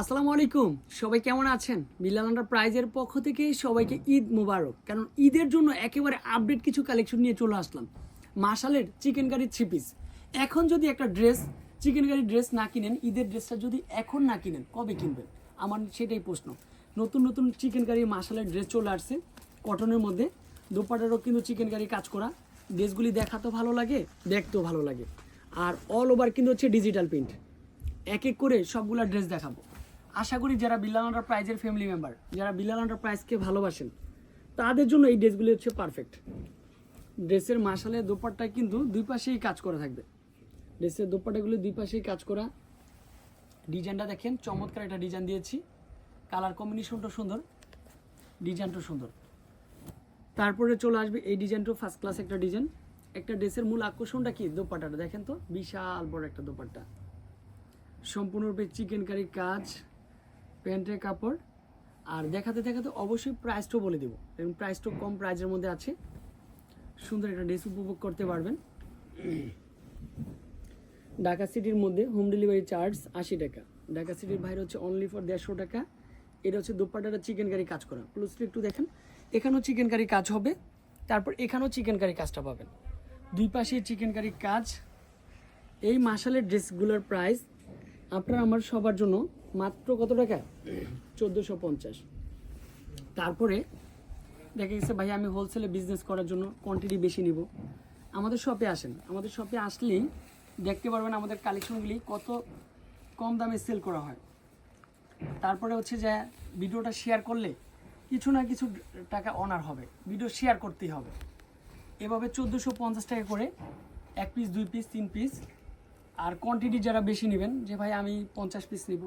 আসসালামু আলাইকুম। সবাই কেমন আছেন? আন্ডার প্রাইজের পক্ষ থেকে সবাইকে ঈদ মুবারক। কারণ ঈদের জন্য একেবারে আপডেট কিছু কালেকশন নিয়ে চলে আসলাম। মাসালের চিকেন কারি থ্রি পিস এখন যদি একটা ড্রেস চিকেন কারি ড্রেস না কিনেন, ঈদের ড্রেসটা যদি এখন না কিনেন, কবে কিনবেন? আমার সেটাই প্রশ্ন। নতুন নতুন চিকেন কারি মাসালের ড্রেস চলে আসছে। কটনের মধ্যে। দোপাটারও কিন্তু চিকেন কারি কাজ করা। ড্রেসগুলি দেখাতেও ভালো লাগে, দেখতেও ভালো লাগে। আর অল ওভার কিন্তু হচ্ছে ডিজিটাল প্রিন্ট এক এক করে সবগুলা ড্রেস দেখাবো। আশা করি যারা বিল্লাল আন্ডার প্রাইজের ফ্যামিলি মেম্বার যারা বিল্লাল আন্ডার প্রাইজকে ভালোবাসেন, তাদের জন্য এই ড্রেসগুলি হচ্ছে পারফেক্ট ড্রেসের মাসালে দোপাট্টায় কিন্তু দুই পাশেই কাজ করা থাকবে। ড্রেসের দোপাট্টাগুলি দুই পাশেই কাজ করা। ডিজাইনটা দেখেন, চমৎকার একটা ডিজাইন দিয়েছি। কালার কম্বিনেশনটা সুন্দর ডিজাইনটা সুন্দর। তারপরে চলে আসবে এই ডিজাইনটা ফার্স্ট ক্লাস একটা ডিজাইন একটা ড্রেসের মূল আকর্ষণটা কি? দোপাট্টাটা, দেখেন তো? বিশাল বড় একটা দোপাট্টা। সম্পূর্ণরূপে চিকেন কারি কাজ। প্যান্টের কাপড়। আর দেখাতে দেখাতে অবশ্যই প্রাইসটাও বলে দেবো। এবং প্রাইসটাও কম প্রাইজের মধ্যে আছে। সুন্দর একটা ড্রেস উপভোগ করতে পারবেন। ঢাকা সিটির মধ্যে হোম ডেলিভারি চার্জ আশি টাকা। ঢাকা সিটির বাইরে হচ্ছে অনলি ফর দেড়শো টাকা। এটা হচ্ছে দোপাটাটা চিকেন কারি কাজ করা। ক্লোজলি একটু দেখেন, এখানেও চিকেন কারি কাজ হবে। তারপর এখানেও চিকেন কারি কাজটা পাবেন। দুই পাশে চিকেন কারি কাজ। এই মাসালের ড্রেসগুলোর প্রাইস আপনার আমার সবার জন্য মাত্র কত টাকা? চোদ্দোশো পঞ্চাশ। তারপরে দেখা গেছে, ভাই, আমি হোলসেলে বিজনেস করার জন্য কোয়ান্টিটি বেশি নিব। আমাদের শপে আসেন। আমাদের শপে আসলেই দেখতে পারবেন আমাদের কালেকশনগুলি কত কম দামে সেল করা হয়। তারপরে হচ্ছে যে ভিডিওটা শেয়ার করলে কিছু না কিছু টাকা অনার হবে। ভিডিও শেয়ার করতেই হবে। এভাবে চোদ্দোশো পঞ্চাশ টাকা করে এক পিস দুই পিস তিন পিস আর কোয়ান্টিটি যারা বেশি নেবেন, যে ভাই আমি পঞ্চাশ পিস নিব,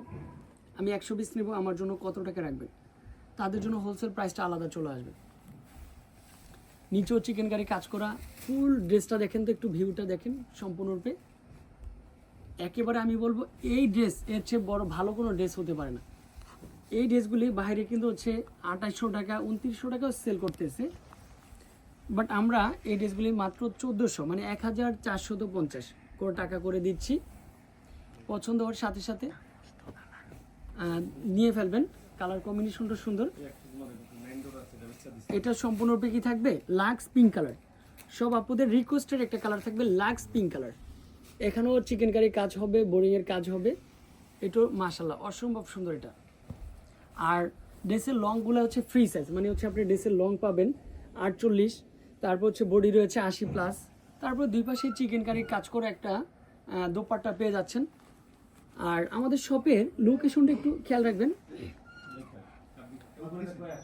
আমি একশো পিস নিব, আমার জন্য কত টাকা রাখবেন? তাদের জন্য হোলসেল প্রাইসটা আলাদা চলে আসবে। নিচেও চিকেন কারি কাজ করা ফুল ড্রেসটা দেখেন তো, একটু ভিউটা দেখেন সম্পূর্ণরূপে। একেবারে আমি বলব, এই ড্রেস এর চেয়ে বড় ভালো কোনো ড্রেস হতে পারে না। এই ড্রেসগুলি বাইরে কিন্তু হচ্ছে আঠাশশো টাকা, উনত্রিশশো টাকাও সেল করতেছে। বাট আমরা এই ড্রেসগুলি মাত্র চোদ্দোশো মানে এক হাজার চারশত পঞ্চাশ। করে টাকা করে দিচ্ছি। পছন্দ হওয়ার সাথে সাথে নিয়ে ফেলবেন। কালার কম্বিনেশনটা সুন্দর। এটা সম্পূর্ণরূপে কি থাকবে লাক্স পিঙ্ক কালার সব আপুদের রিকোয়েস্টের একটা কালার থাকবে লাক্স পিঙ্ক কালার এখানেও চিকেন কারির কাজ হবে বোরিংয়ের কাজ হবে। এটাও মাসাল্লাহ অসম্ভব সুন্দর এটা। আর ড্রেসের লংগুলো হচ্ছে ফ্রি সাইজ মানে হচ্ছে আপনি ড্রেসের লং পাবেন, আটচল্লিশ, তারপর হচ্ছে বডি রয়েছে আশি প্লাস তারপর দুই পাশে চিকেন কারির কাজ করে একটা দোপাট্টা পেয়ে যাচ্ছেন। আর আমাদের শপের লোকেশনটা একটু খেয়াল রাখবেন।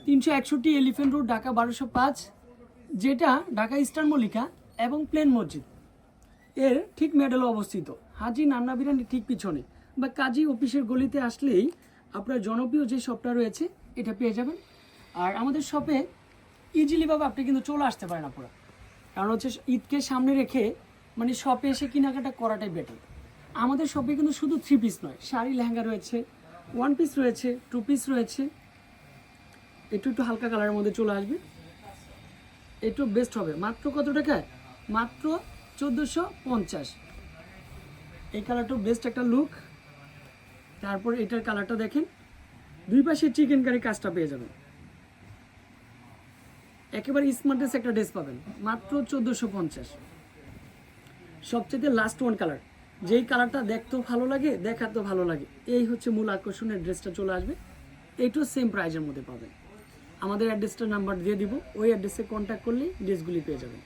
তিনশো একষট্টি এলিফেন্ট রোড ঢাকা বারোশো পাঁচ, যেটা ঢাকা ইস্টার্ন মল্লিকা এবং প্লেন মসজিদ। এর ঠিক মেডেলে অবস্থিত। হাজি নান্না বিরিয়ানি ঠিক পিছনে। বা কাজী অফিসের গলিতে আসলেই আপনার জনপ্রিয় যে শপটা রয়েছে, এটা পেয়ে যাবেন। আর আমাদের শপে ইজিলিভাবে আপনি কিন্তু চলে আসতে পারেন আপনারা কারণ হচ্ছে ঈদকে সামনে রেখে মানে শপে এসে কেনাকাটা করাটাই বেটার আমাদের শপে কিন্তু শুধু থ্রি পিস নয়, শাড়ি, লেহেঙ্গা রয়েছে ওয়ান পিস রয়েছে টু পিস রয়েছে। একটু একটু হালকা কালারের মধ্যে চলে আসবে। একটু বেস্ট হবে। মাত্র কত টাকায় মাত্র চোদ্দোশো পঞ্চাশ। এই কালারটা বেস্ট একটা লুক তারপর এটার কালারটা দেখেন। দুই পাশে চিকেন কারি কাজটা পেয়ে যাবেন। একেবারে স্মার্টেস্ট একটা ড্রেস পাবেন। মাত্র চোদ্দোশো পঞ্চাশ। সবচেয়ে লাস্ট ওয়ান কালার যেই কালারটা দেখতেও ভালো লাগে, দেখাতেও ভালো লাগে। এই হচ্ছে মূল আকর্ষণের ড্রেসটা চলে আসবে। এইটাও সেম প্রাইজের মধ্যে পাবেন। আমাদের অ্যাড্রেসটার নাম্বার দিয়ে দিব। ওই অ্যাড্রেসে কন্ট্যাক্ট করলেই ড্রেসগুলি পেয়ে যাবেন।